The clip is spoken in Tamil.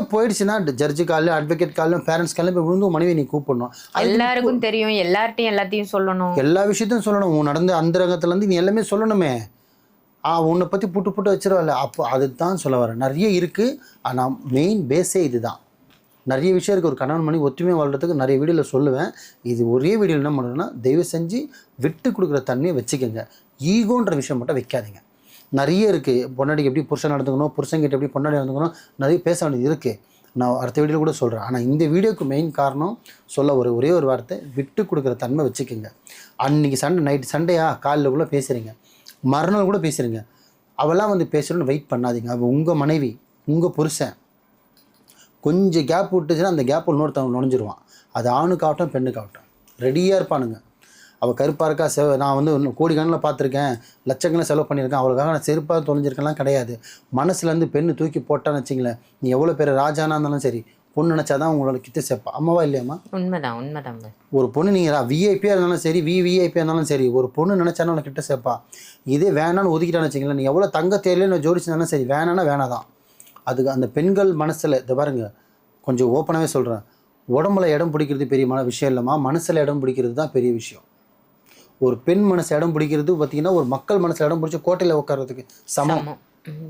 வீடியோ போயிடுச்சுன்னா ஜட்ஜு காலையில் அட்வொகேட் காலையில் பேரண்ட்ஸ் காலையில் போய் விழுந்து மனைவி நீ கூப்பிடணும். எல்லாருக்கும் தெரியும் எல்லார்ட்டையும் எல்லாத்தையும் சொல்லணும். எல்லா விஷயத்தையும் சொல்லணும். உன் நடந்த அந்தரங்கத்துலேருந்து நீ எல்லாமே சொல்லணுமே. ஆ உன்னை பற்றி புட்டு புட்டு வச்சிருவல அப்போ அதுதான் சொல்ல வரேன் நிறைய இருக்குது ஆனால் மெயின் பேஸே இதுதான். நிறைய விஷயம் இருக்குது ஒரு கணவன் மணி ஒத்துமையாக வாழ்றதுக்கு நிறைய வீடியோவில் சொல்லுவேன். இது ஒரே வீடியோவில் என்ன பண்ணுறேன்னா தயவு செஞ்சு விட்டு கொடுக்குற தண்ணியை வச்சுக்கோங்க. ஈகோன்ற விஷயம் மட்டும் வைக்காதீங்க. நிறைய இருக்குது பொன்னாடிக்கு எப்படி புருஷன் நடந்துக்கணும் புருஷங்கிட்ட எப்படி பொன்னாடி நடந்துக்கணும் நிறைய பேச வேண்டியது இருக்குது நான் அடுத்த வீடியோவில் கூட சொல்கிறேன் ஆனால் இந்த வீடியோக்கு மெயின் காரணம் சொல்ல ஒரு ஒரே ஒரு வார்த்தை விட்டு கொடுக்குற தன்மை வச்சுக்கோங்க. அன்றைக்கி சண்டை நைட் சண்டையா காலில் கூட பேசுகிறீங்க மறுநாள் கூட பேசுகிறீங்க அவெல்லாம் வந்து பேசணும்னு வெயிட் பண்ணாதீங்க. அவள் உங்கள் மனைவி உங்கள் புருஷன். கொஞ்சம் கேப் விட்டுச்சுன்னா அந்த கேப் இன்னொருத்தவங்க நுழைஞ்சிருவான். அது ஆணுக்காகட்டும் பெண்ணுக்காகட்டும். ரெடியாக இருப்பானுங்க. அவள் கருப்பாக இருக்கா செவ நான் வந்து இன்னும் கோடிக்கணக்கில் பார்த்துருக்கேன். லட்சக்கணக்கில் செலவு பண்ணியிருக்கேன். அவளுக்காக நான் செருப்பாக தொலைஞ்சிருக்கலாம் கிடையாது. மனசுலேருந்து பெண்ணு தூக்கி போட்டான்னு வச்சிங்களேன் நீ எவ்வளோ பேர் ராஜானா இருந்தாலும் சரி பொண்ணு நினச்சாதான் உங்களோட கிட்ட சேர்ப்பா. அம்மாவா இல்லையாம்மா? உண்மைதான் உண்மைதான். ஒரு பொண்ணு நீங்கள் விஐபியாக இருந்தாலும் சரி விவிஐபியாக இருந்தாலும் சரி ஒரு பொண்ணு நினச்சாலும் உனக்கு கிட்ட சேர்ப்பா. இதே வேணான்னு ஒதுக்கிட்டான்னு வச்சிங்களேன் நீ எவ்வளோ தங்க தேர்லையும் நான் ஜோடிச்சிருந்தாலும் சரி வேணான்னா வேணாதான். அதுக்கு அந்த பெண்கள் மனசில் இதை பாருங்க கொஞ்சம் ஓப்பனாகவே சொல்கிறேன் உடம்புல இடம் பிடிக்கிறது பெரிய மன விஷயம் இல்லைம்மா. மனசில் இடம் பிடிக்கிறது தான் பெரிய விஷயம். ஒரு பெண் மனசு இடம் பிடிக்கிறது பார்த்தீங்கன்னா ஒரு மக்கள் மனசில் இடம் பிடிச்சி கோட்டையில் உட்கார்றதுக்கு சமம்.